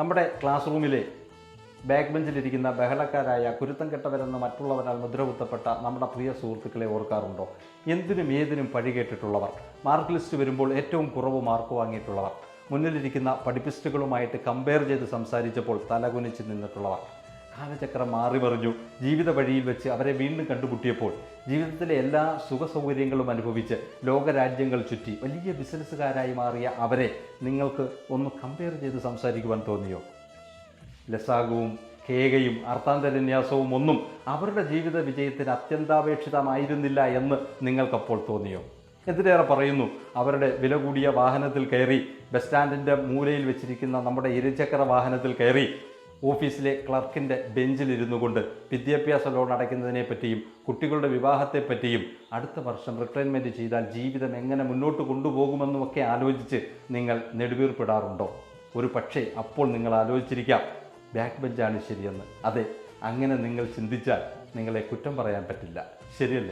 നമ്മുടെ ക്ലാസ് റൂമിലെ ബാക്ക് ബെഞ്ചിലിരിക്കുന്ന ബഹളക്കാരായ കുരുത്തം കെട്ടവരെന്ന് മറ്റുള്ളവരാൽ മുദ്രകുത്തപ്പെട്ട നമ്മുടെ പ്രിയ സുഹൃത്തുക്കളെ ഓർക്കാറുണ്ടോ? എന്തിനും ഏതിനും പഴി കേട്ടിട്ടുള്ളവർ മാർക്ക് ലിസ്റ്റ് വരുമ്പോൾ ഏറ്റവും കുറവ് മാർക്ക് വാങ്ങിയിട്ടുള്ളവർ മുന്നിലിരിക്കുന്ന പഠിപ്പിസ്റ്റുകളുമായിട്ട് കമ്പയർ ചെയ്ത് സംസാരിച്ചപ്പോൾ തലകുനിച്ച് നിന്നിട്ടുള്ളവർ. കാലചക്രം മാറിമറിഞ്ഞു ജീവിത വഴിയിൽ വെച്ച് അവരെ വീണ്ടും കണ്ടുമുട്ടിയപ്പോൾ ജീവിതത്തിലെ എല്ലാ സുഖ സൗകര്യങ്ങളും അനുഭവിച്ച് ലോകരാജ്യങ്ങൾ ചുറ്റി വലിയ ബിസിനസ്സുകാരായി മാറിയ അവരെ നിങ്ങൾക്ക് ഒന്ന് കമ്പയർ ചെയ്ത് സംസാരിക്കുവാൻ തോന്നിയോ? ലസാഗവും കേകയും അർത്ഥാന്തരന്യാസവും ഒന്നും അവരുടെ ജീവിത വിജയത്തിന് അത്യന്താപേക്ഷിതമായിരുന്നില്ല എന്ന് നിങ്ങൾക്കപ്പോൾ തോന്നിയോ? എന്തിനേറെ പറയുന്നു അവരുടെ വില കൂടിയ വാഹനത്തിൽ കയറി ബസ് സ്റ്റാൻഡിന്റെ മൂലയിൽ വെച്ചിരിക്കുന്ന നമ്മുടെ ഇരുചക്ര വാഹനത്തിൽ കയറി ഓഫീസിലെ ക്ലർക്കിന്റെ ബെഞ്ചിലിരുന്നു കൊണ്ട് വിദ്യാഭ്യാസ ലോൺ അടയ്ക്കുന്നതിനെ പറ്റിയും കുട്ടികളുടെ വിവാഹത്തെപ്പറ്റിയും അടുത്ത വർഷം റിട്ടയർമെന്റ് ചെയ്താൽ ജീവിതം എങ്ങനെ മുന്നോട്ട് കൊണ്ടുപോകുമെന്നുമൊക്കെ ആലോചിച്ച് നിങ്ങൾ നെടുവീർപ്പിടാറുണ്ടോ? ഒരു പക്ഷേ അപ്പോൾ നിങ്ങൾ ആലോചിച്ചിരിക്കാം ബാക്ക് ബെഞ്ചാണ് ശരിയെന്ന്. അതെ അങ്ങനെ നിങ്ങൾ ചിന്തിച്ചാൽ നിങ്ങളെ കുറ്റം പറയാൻ പറ്റില്ല. ശരിയല്ലേ?